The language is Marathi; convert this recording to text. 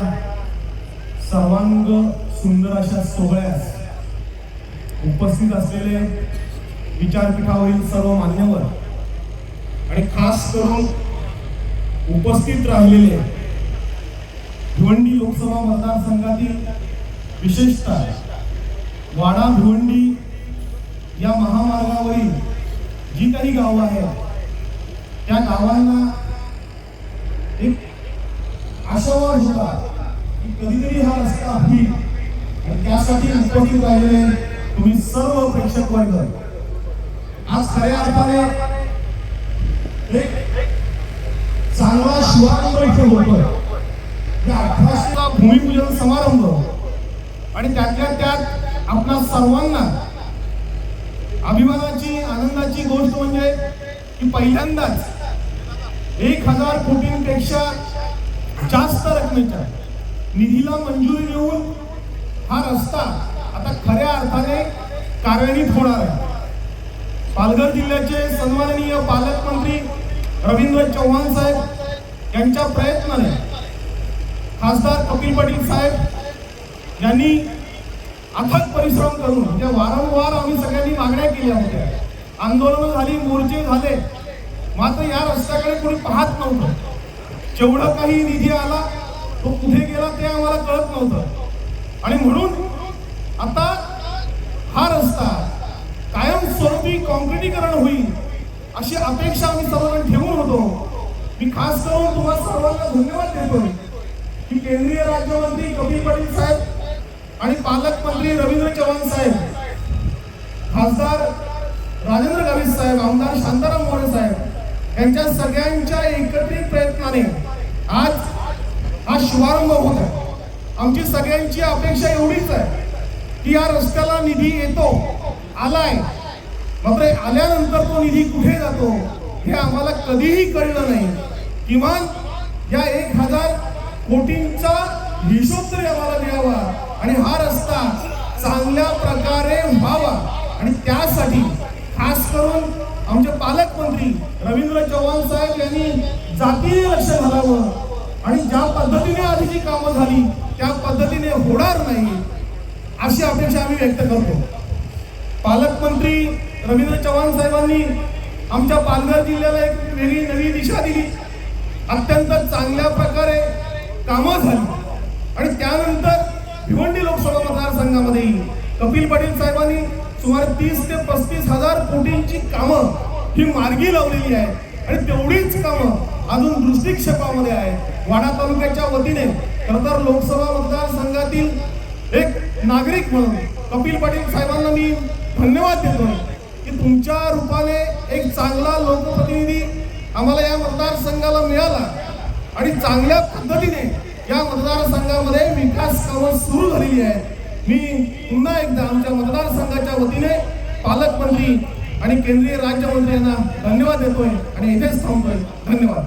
सर्वांग सुंदर अशा सोहळ्यास उपस्थित असलेले विचारपीठावरील सर्व मान्यवर आणि खास करून उपस्थित राहिलेले भिवंडी लोकसभा मतदारसंघातील विशेषतः वाडा भिवंडी या महामार्गावरील जी काही गावं आहेत त्या गावांना एक आशावाद होता की कधीतरी हा रस्ता होईल आणि त्यासाठी उपस्थित राहिलेले तुम्ही सर्व प्रेक्षक वर्ग. आज खऱ्या अर्थाने एक चांगला शिवानंद इथे होतोय. अठराशेला भूमिपूजन समारंभ आणि त्यातल्या त्यात आपल्या सर्वांना अभिमानाची आनंदाची गोष्ट म्हणजे की पहिल्यांदाच एक हजार कोटींपेक्षा जास्त रकमेच्या निधीला मंजुरी देऊन हा रस्ता आता खऱ्या अर्थाने कार्यान्वित होणार आहे. पालघर जिल्ह्याचे सन्माननीय पालकमंत्री रवींद्र चव्हाण साहेब यांच्या प्रयत्नाने खासदार कपिल पाटील साहेब यांनी अथक परिश्रम करून म्हणजे वारंवार आम्ही सगळ्यांनी मागण्या केल्या होत्या. आंदोलन झाली मोर्चे झाले मात्र या रस्त्याकडे कोणी पाहत नव्हतं. जेवढं काही निधी आला तो कुठे गेला आम्हाला कळत नव्हतं. आणि म्हणून आता हा रस्ता कायमस्वरूपी कॉन्क्रिटीकरण होईल अशी अपेक्षा आम्ही सर्वांना ठेवून होतो. मी खास करून तुम्हाला सर्वांना धन्यवाद देतो की केंद्रीय राज्यमंत्री कपिल पाटील साहेब आणि पालकमंत्री रवींद्र चव्हाण साहेब खासदार राजेंद्र गावित साहेब आमदार शांताराम मोरे साहेब यांच्या सगळ्यांच्या एकत्रित प्रयत्नाने आज हा शुभारंभ होत आहे आमची सगळ्यांची अपेक्षा एवढीच आहे की या रस्त्याला निधी येतो आलाय. मात्र आल्यानंतर तो निधी कुठे जातो हे आम्हाला कधीही कळलं नाही. किमान या एक हजार कोटींचा हिशोब तरी आम्हाला मिळावा आणि हा रस्ता चांगल्या प्रकारे व्हावा. आणि त्यासाठी खास करून आमचे पालकमंत्री रवींद्र चव्हाण साहेब यांनी जातीने लक्ष घालावं. आणि ज्या पद्धतीने आधीची कामं झाली नाही. अशी अपेक्षा आम्ही व्यक्त करतो. पालकमंत्री रवींद्र चव्हाण साहेबांनी आमच्या पालघर जिल्ह्याला एक वेगळी नवी दिशा दिली. अत्यंत चांगल्या प्रकारे कामं झाली. आणि त्यानंतर भिवंडी लोकसभा मतदारसंघामध्ये कपिल पाटील साहेबांनी सुमारे तीस ते पस्तीस हजार कोटींची कामं ही मार्गी लावलेली आहे आणि तेवढीच कामं अजून दृष्टिक्षेपामध्ये आहे वाडा तालुक्याच्या वतीने खरंतर लोकसभा मतदारसंघातील एक नागरिक म्हणून कपिल पाटील साहेबांना मी धन्यवाद देतो की तुमच्या रूपाने एक चांगला लोकप्रतिनिधी आम्हाला या मतदारसंघाला मिळाला आणि चांगल्या पद्धतीने या मतदारसंघामध्ये विकास कामं सुरू झालेली आहे मी पुन्हा एकदा आमच्या मतदारसंघाच्या वतीने पालकमंत्री आणि केंद्रीय राज्यमंत्री यांना धन्यवाद देतोय आणि इथेच थांबतोय. धन्यवाद.